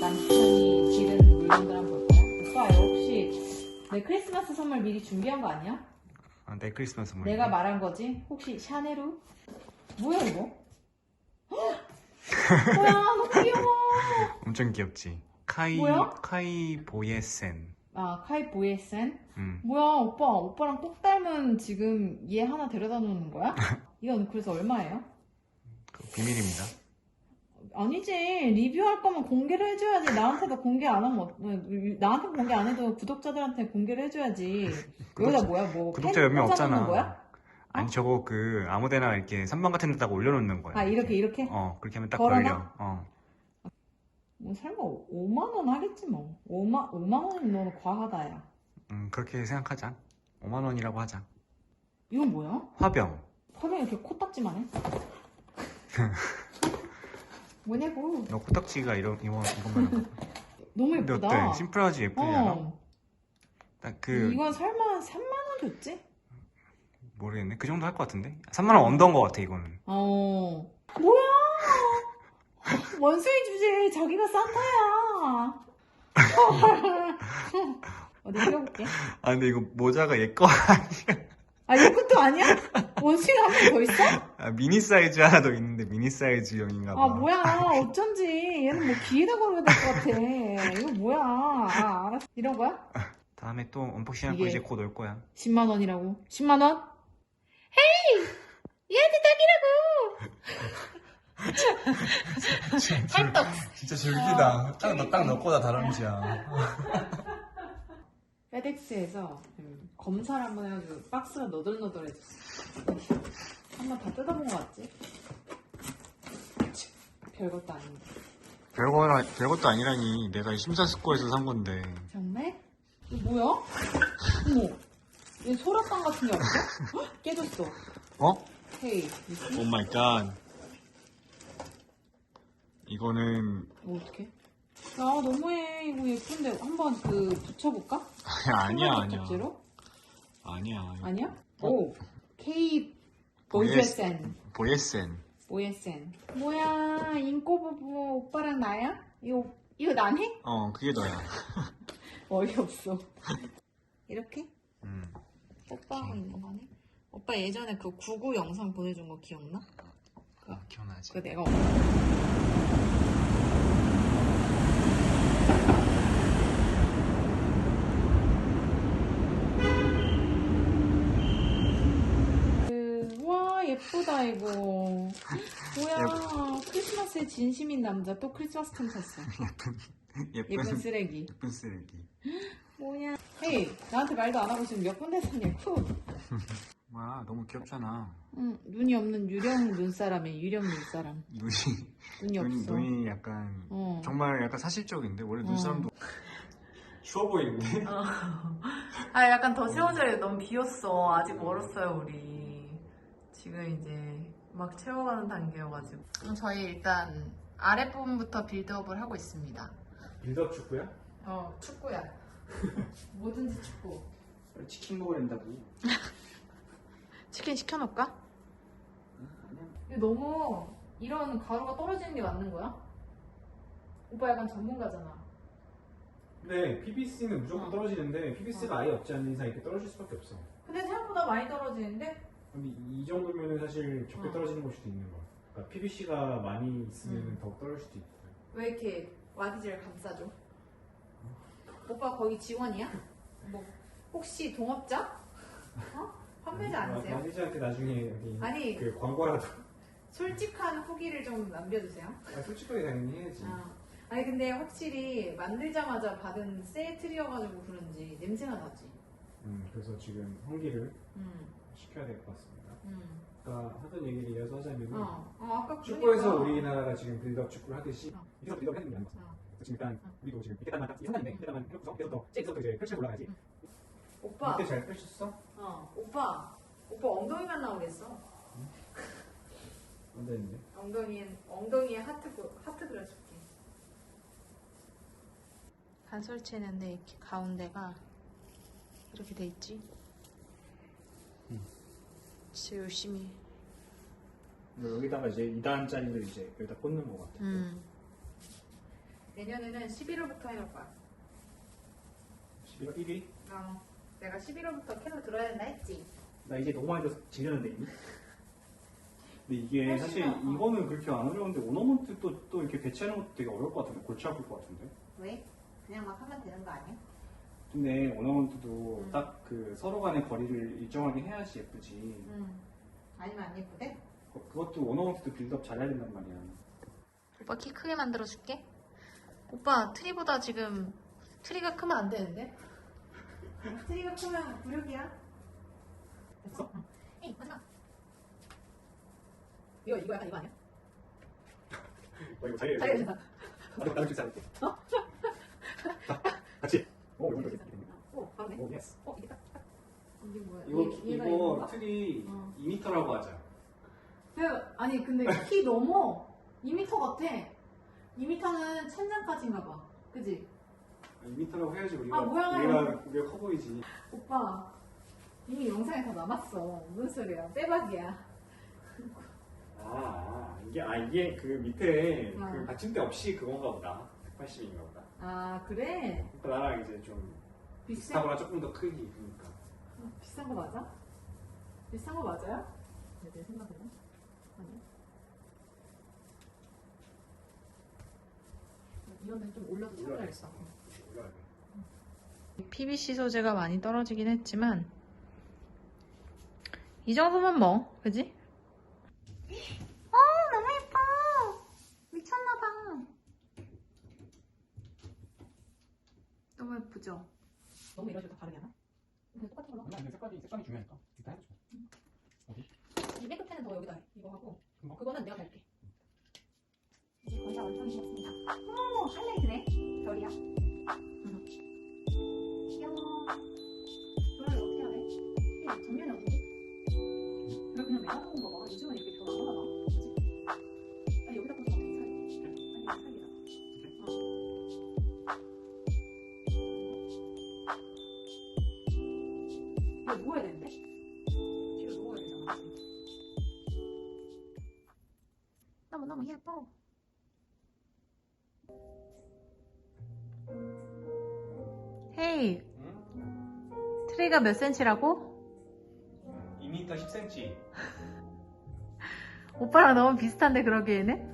남편이 기른 물건들 한번 볼까요? 오빠 이거 혹시 내 크리스마스 선물 미리 준비한 거 아니야? 아, 내 크리스마스 선물. 내가 말한 거지? 혹시 샤네루? 뭐야 이거? 헉! 뭐야 너무 귀여워 엄청 귀엽지. 카이 뭐야? 카이 보예센. 아 카이 보에센? 음. 뭐야 오빠 오빠랑 똑 닮은 지금 얘 하나 데려다 놓는 거야? 이건 그래서 얼마예요? 그 비밀입니다. 아니지 리뷰할 거면 공개를 해줘야지 나한테도 공개 안 하면 어- 나한테 공개 안 해도 구독자들한테 공개를 해줘야지 여기다 뭐야 뭐 구독자 펜몇명 꽂아놓는 없잖아. 거야? 아니 저거 그 아무데나 이렇게 선반 같은 데다가 올려놓는 거야. 아 이렇게 이렇게? 어 그렇게 하면 딱 걸어놔? 걸려. 어. 뭐 설마 5만 원 하겠지 뭐 5만 5만 원은 너무 과하다 야음 그렇게 생각하자. 5만 원이라고 하자. 이건 뭐야? 화병. 화면이 이렇게 코딱지만 해? 뭐냐고 너 코딱지가 이런 이거 이것만. 너무 근데 예쁘다 어때? 심플하지 예쁘지 않아? 어 딱그 이건 설마 3만 원 줬지? 모르겠네. 그 정도 할 것 같은데. 3만 원 언더인 것 같아 이거는. 어 뭐야 원숭이 주제 자기가 산타야 어디 펴볼게 아 근데 이거 모자가 얘 거. 아 이것도 아니야? 원숭이가 한명더 있어? 아, 미니 사이즈 하나 더 있는데 미니 사이즈형인가 봐. 아 뭐야 어쩐지 얘는 뭐 귀에다 걸어야 될것 같아 이거 뭐야 아 알았어 이런 거야? 다음에 또 언박싱 할거 이게- 이제 곧 올 거야. 10만 원이라고 10만 원? 헤이 얘한테 딱이라고 찰떡 진짜 즐기다. 딱, 너, 딱 너거다 다람쥐야. 페덱스에서 음, 검사를 한번 해가지고 박스가 너덜너덜해졌어 한번 다 뜯어본 거 같지? 별것도 아닌데 별거, 별것도 아니라니. 내가 심사숙고해서 산 건데. 정말? 이거 뭐야? 어머 얘 소라빵 같은 게 없어? 헉, 깨졌어 어? 헤이 오 마이 갓. 이거는, 이거 어떡해? 야 너무해 이거 예쁜데 한번 그 붙여볼까? 아니야, 아니야. 로 아니야. 아니야? 어? 오 K 보이드센 보예센. 보예센 뭐야 인꼬부부 오빠랑 나야? 이거 이거 나네? 어, 그게 너야. 어이없어 이렇게? 음. 오빠하고 있는 거네? 오빠 예전에 그 구구 영상 보내준 거 기억나? 아, 기억나지. 그거 내가 그, 와 예쁘다 이거 뭐야 크리스마스에 진심인 남자 또 크리스마스 템 샀어 예쁜, 예쁜 쓰레기 예쁜 쓰레기. 뭐야 헤이 나한테 말도 안 하고 지금 몇 군데 샀냐고 와, 너무 귀엽잖아. 응, 눈이 없는 유령 눈사람이야 유령 눈사람 눈이, 눈이 눈이, 없어 눈이 약간, 어. 정말 약간 사실적인데? 원래 어. 눈사람도 추워 보이는데? 아 약간 더 돼. 너무 비었어. 아직 멀었어요 우리. 지금 이제 막 채워가는 단계여가지고. 그럼 저희 일단 아랫부분부터 빌드업을 하고 있습니다. 빌드업 축구야? 어 축구야. 뭐든지 축구. 치킨 먹어야 된다고. 치킨 시켜놓을까? 이거 너무 이런 가루가 떨어지는 게 맞는 거야? 오빠 약간 전문가잖아. 네, PVC는 무조건 어. 떨어지는데 PVC가 아예 없지 않는 이상 이렇게 떨어질 수밖에 없어. 근데 생각보다 많이 떨어지는데? 근데 이 정도면은 사실 적게 어. 떨어지는 걸 수도 있는 거야. 그러니까 PVC가 많이 있으면 음. 더 떨어질 수도 있어. 왜 이렇게 와디즈를 감싸줘? 오빠 거기 지원이야? 뭐 혹시 동업자? 어? 판매자 아니세요? 마니지한테 나중에 여기 아니 그 광고라도 솔직한 후기를 좀 남겨주세요. 아, 솔직하게 당연히 해야지. 아, 아니 근데 확실히 만들자마자 받은 세트리여가지고 그런지 냄새가 나지. 음, 그래서 지금 환기를 음, 시켜야 될 것 같습니다. 음. 아까 하던 얘기를 이어서 하자면 어, 어 아까 축구에서 그러니까. 우리나라가 지금 빌드업 축구를 하듯이 어. 이런 빌드업 해야 되는 거 어. 지금 일단 우리도 지금 밑에 단만 딱 상단인데 밑에 단만 해놓고서 계속 더 계속 이제 펼쳐 올라가야지. 오빠, 밑에 잘 펼쳤어? 어, 오빠, 오빠 엉덩이만 나오겠어. 안 되는데. 엉덩이에 엉덩이에 하트 그- 하트 그려줄게. 간 설치했는데 이렇게 가운데가 이렇게 돼 있지. 음. 진짜 열심히. 여기다가 이제 2단짜리를 이제 여기다 꽂는 거 같아. 음. 내년에는 11월부터 해올 거야. 11월 1일? 어, 내가 11월부터 캐롤 들어야 된다 했지. 나 이제 너무 많이 들어서 질렸는데 이미. 근데 이게 훨씬 사실 나아. 이거는 그렇게 안 어려운데 오너먼트 또, 또 이렇게 배치하는 것도 되게 어려울 것 같은데 골치 아플 것 같은데. 왜? 그냥 막 하면 되는 거 아니야? 근데 오너먼트도 음. 딱 그 서로 간의 거리를 일정하게 해야지 예쁘지. 응. 아니면 안 예쁘대? 그- 그것도 오너먼트도 빌드업 잘해야 된단 말이야. 오빠 키 크게 만들어 줄게. 오빠 트리보다 지금 트리가 크면 안 되는데? 트리가 크면 부력이야. 됐어? 에이 마지막. 이거 이거 약간 이거 아니야? 어, 이거 자기 자기. 나도 나도 줄지 않을게. 같이. 오, 이거 이거 오 바로네. 오, 예스. 어 이게 딱. 딱. 이게 뭐야? 이거 얘- 얘가 이거? 틀이 어. 2m라고 하자. 그, 아니 근데 키 넘어 2m 같아 2m는 천장까지인가 봐 그지? 2m라고 해야지 우리가 아, 모양은 우리가 우리가 커 보이지. 오빠 이미 영상에 다 남았어 무슨 소리야 빼박이야 아, 아, 이게 아 이게 그 밑에 어. 그 받침대 없이 그건가 보다. 180인가 보다. 아 그래? 그러니까 나랑 이제 좀 비슷해? 비슷하거나 조금 더 크기 그러니까. 어, 비싼 거 맞아? 비싼 거 맞아요? 네, 내 생각에는 아니야 이거는 좀 올려도 올라가야 돼. PVC 소재가 많이 떨어지긴 했지만 이 정도면 뭐 그지? 어 너무 예뻐 미쳤나봐 너무 예쁘죠? 너무 이러지도 다르게 하나? 근데 똑같은 걸로 근데 색깔이 색감이 중요하니까 일단 해보자. 이 맨끝에는 너 여기다 해. 이거 하고 뭐? 그거는 내가 할게 이제 거의 다 완성이셨습니다 오 하이라이트네 별이야 이거 누워야 되는데? 뒤로 누워야 되잖아. 너무너무 예뻐. 헤이, 응? 트리가 몇 센치라고? 2m 10cm. 오빠랑 너무 비슷한데 그러기에는?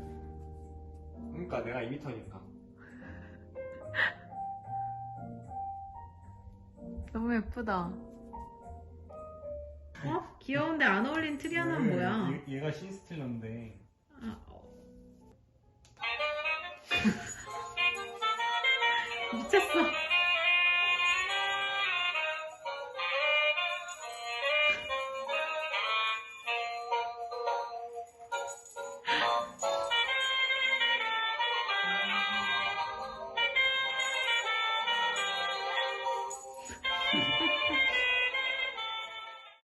그러니까 내가 2m니까. 너무 예쁘다. 어? 귀여운데 안 어울린 트리 하나는 뭐야? 얘, 가 신스틸러인데. 아, 어. 미쳤어.